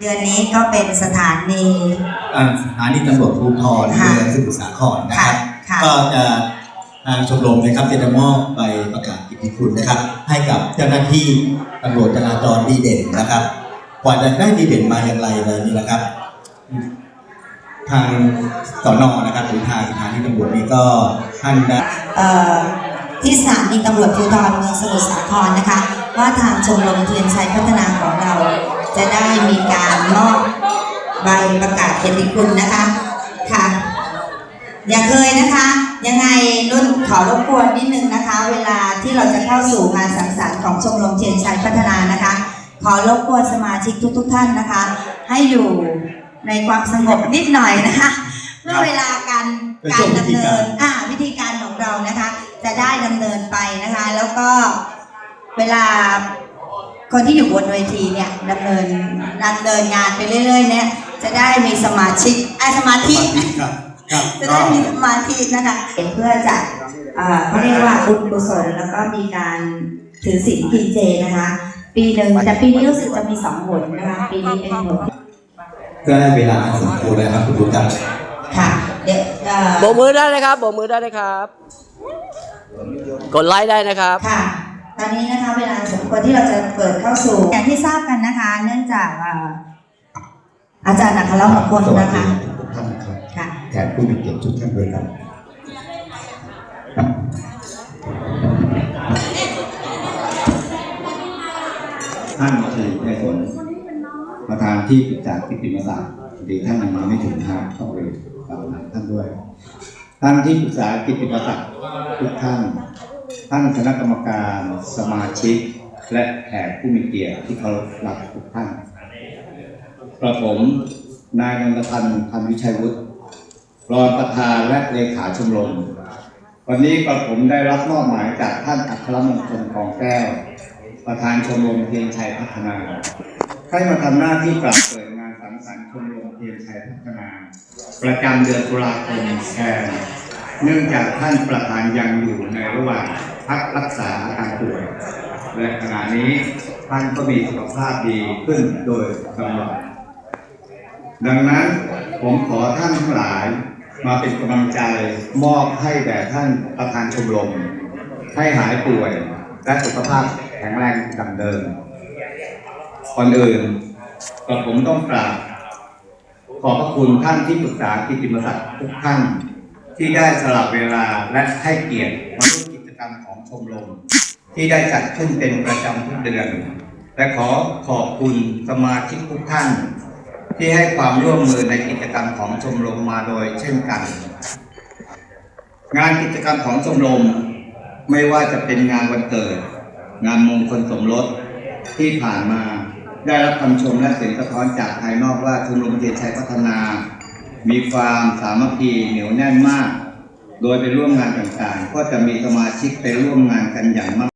เดือนนี้ก็เป็นสถานี อ่าสถานีตำรวจภูธรค่ะเมืองสมุทรสาครนะคค่ะรับค่ะ ก็จะทางชมรมนะครับจะมอบใบประกาศกิตติคุณนะครับ ให้กับเจ้าหน้าที่ตำรวจจราจรดีเด่นนะครับกว่าจะได้ดีเด่นมาอย่างไรเลยนี่นะครับ ทางสอนอนะครับหรือทางสถานีตำรวจนี่ก็ท่านได้ เอ่อที่สถานีตำรวจภูธรเมืองสมุทรสาครนะคะ ว่าทางชมรมเทียนชัยพัฒนาของเรา จะได้มีการมอบใบประกาศเกียรติคุณนะคะค่ะ อย่าเคยนะคะ ยังไงนุ่นขอรบกวนนิดนึงนะคะ เวลาที่เราจะเข้าสู่งานสังสรรค์ของชมรมเทียนชัยพัฒนานะคะ ขอรบกวนสมาชิกทุก ๆ ท่านนะคะ ให้อยู่ในความสงบนิดหน่อยนะคะ เพื่อเวลาการเป็นกาช่รวงพิธีดำเนิการนอ่าวิธีการของเรานะคะ จะได้ดำเนินไปนะคะ แล้วก็เวลา คนที่อยู่บนเวทีเนี่ยดำเนินดำเนินงานไปเรื่อย ๆ เนี่ย จะได้มีสมาชิกอ่าสมาธิครับครับจะได้มีสมาธินะคะเพื่อจะเอ่อเขาเรียกว่าบุญกุศลแล้วก็มีการถือศีลกินเจนะคะ ปีหนึ่งแต่ปีนี้รู้สึกจะมีสองหนนะคะปีนี้เป็นหนที่ก็ได้เวลาอันสมควรแล้วครับคุณผู้ชมค่ะเดี๋ยวเอ่อโบกมือได้นะครับโบกมือได้นะครับ กดไลค์ได้นะครับค่ะ ตอนนี้นะคะเวลาสมควรที่เราจะเปิดเข้าสู่ อย่างที่ทราบกันนะคะ เนื่องจากเอ่ออาจารย์อัครมงคลสวัสนะดีคะทุกท่านนะครับค่ะแขกผู้มีเกียรติทุกท่านด้วยครับท่านคือในผลประธานที่ปรึกษากิตติมศักดิ์ดีท่านยังมาไม่ถึงทางต้องเรียนกล่าวหาท่านด้วยท่านที่ปรึกษากิตติมศักดิ์ทุกท่าน ท่านคณะกรรมการสมาชิก และแขกผู้มีเกียรติที่เคารพรักทุกท่านกระผมนายนันทพันธ์พันวิชัยวุฒิรองประธานและเลขาชมรม วันนี้กระผมได้รับมอบหมายจากท่านอัครมงคลกองแก้ว ประธานชมรมเทียนชัยพัฒนา ให้มาทำหน้าที่ปรับเปิดงานสังสรรค์ชมรมเทียนชัยพัฒนา ประจำเดือนตุลาคมแทนเนื่องจากท่านประธานยังอยู่ในระหว่าง พักรักษาอาการป่วยและขณะนี้ท่านก็มีสุขภาพดีขึ้นโดยลำดับดังนั้นผมขอท่านทั้งหลายมาเป็นกำลังใจมอบให้แด่ท่านประธานชมรมให้หายป่วย และสุขภาพแข็งแรงดังเดิมก่อนอื่นก็ผมต้องกราบขอบพระคุณท่านที่ปรึกษากิติมศักดิ์ทุกท่านที่ได้สลับเวลาและให้เกียรติมาร่วม รรมของชมรมที่ได้จัดขึ้นเป็นประจำทุกเดือน และขอขอบคุณสมาชิกทุกท่าน ที่ให้ความร่วมมือในกิจกรรมของชมรมมาโดยเช่นกัน งานกิจกรรมของชมรมไม่ว่าจะเป็นงานวันเกิด งานมงคลสมรสที่ผ่านมาได้รับคำชมและเสียงสะท้อนจากภายนอกว่าชมรมเทียนชัยพัฒนา มีความสามัคคีเหนียวแน่นมาก โดยไปร่วมงานต่างๆ ก็จะมีสมาชิกไปร่วมงานกันอย่างมาก